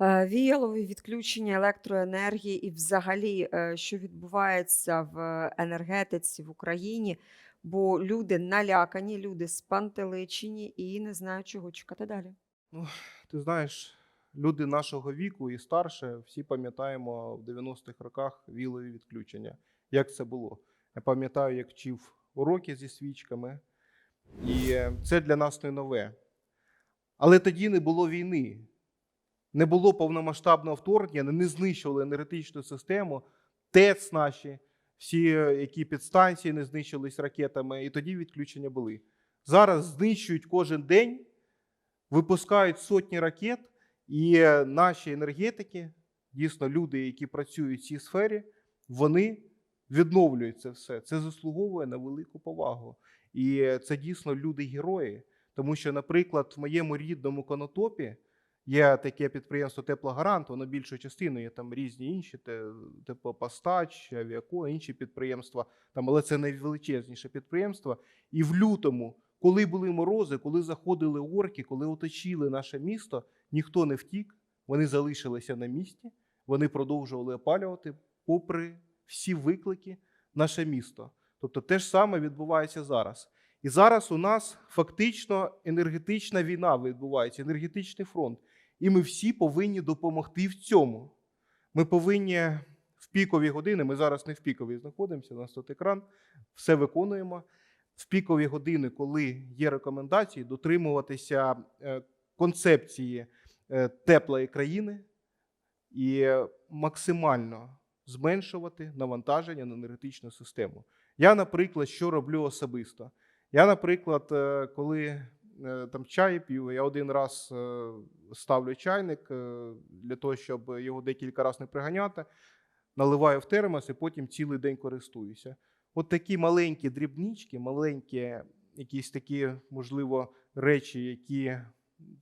Е, Віялові відключення електроенергії і взагалі, е, що відбувається в енергетиці в Україні, бо люди налякані, люди спантеличені і не знають, чого чекати далі. Ну, ти знаєш, люди нашого віку і старше, всі пам'ятаємо в 90-х роках вілові відключення. Як це було? Я пам'ятаю, як вчив уроки зі свічками, і е, це для нас не нове. Але тоді не було війни, не було повномасштабного вторгнення, не знищували енергетичну систему, ТЕЦ наші, всі е, які підстанції не знищились ракетами, і тоді відключення були. Зараз знищують кожен день випускають сотні ракет, і е, наші енергетики, дійсно, люди, які працюють в цій сфері, вони відновлюють це все. Це заслуговує на велику повагу. І е, це дійсно люди-герої. Тому що, наприклад, в моєму рідному конотопі є таке підприємство Теплогарант, воно більшою частиною є там різні інші, те- теплопостач, авіако, інші підприємства, там, але це найвеличезніше підприємство. І в лютому, коли були морози, коли заходили орки, коли оточили наше місто, ніхто не втік, вони залишилися на місці, вони продовжували опалювати, попри всі виклики, наше місто. Тобто те ж саме відбувається зараз. І зараз у нас фактично енергетична війна відбувається, енергетичний фронт. І ми всі повинні допомогти в цьому. Ми повинні в пікові години, ми зараз не в піковій знаходимося, у нас тут екран, все виконуємо. В пікові години, коли є рекомендації, дотримуватися е, концепції е, теплої країни і максимально зменшувати навантаження на енергетичну систему. Я, наприклад, що роблю особисто? Я, наприклад, е, коли там чай п'ю, я один раз е, ставлю чайник е, для того, щоб його декілька разів не приганяти, наливаю в термос і потім цілий день користуюся. От такі маленькі дрібнички, маленькі якісь такі, можливо, речі, які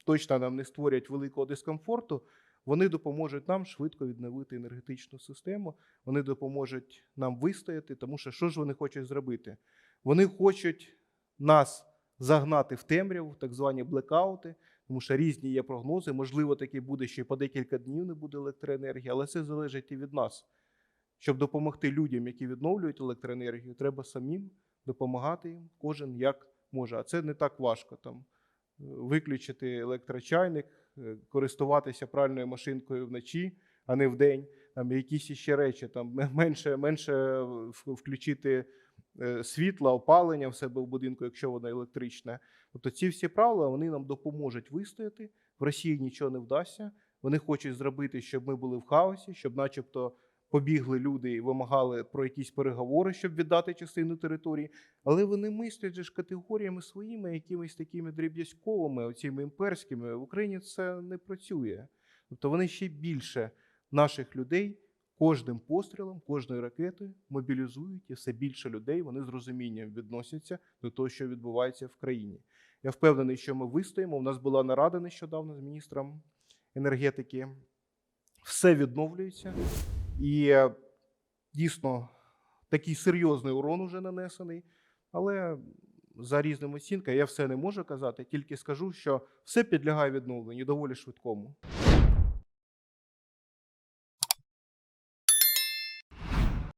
точно нам не створять великого дискомфорту, вони допоможуть нам швидко відновити енергетичну систему, вони допоможуть нам вистояти, тому що що ж вони хочуть зробити? Вони хочуть нас загнати в темряву, так звані блекаути, тому що різні є прогнози. Можливо, таке буде, що по декілька днів не буде електроенергії, але це залежить і від нас. Щоб допомогти людям, які відновлюють електроенергію, треба самим допомагати їм, кожен як може. А це не так важко. Там е, виключити електрочайник, е, користуватися пральною машинкою вночі, а не вдень. Там якісь іще речі, там менше, менше включити світла, опалення в себе в будинку, якщо воно електричне. Тобто ці всі правила вони нам допоможуть вистояти. В Росії нічого не вдасться. Вони хочуть зробити, щоб ми були в хаосі, щоб, начебто, побігли люди і вимагали про якісь переговори, щоб віддати частину території. Але вони мислять же ж категоріями своїми, якимись такими дріб'язковими, оціми імперськими. В Україні це не працює. Тобто вони ще більше наших людей кожним пострілом, кожною ракетою мобілізують і все більше людей вони з розумінням відносяться до того, що відбувається в країні. Я впевнений, що ми вистоїмо. У нас була нарада нещодавно з міністром енергетики. Все відновлюється. І е, дійсно такий серйозний урон уже нанесений. Але за різними оцінками я все не можу казати, тільки скажу, що все підлягає відновленню доволі швидкому.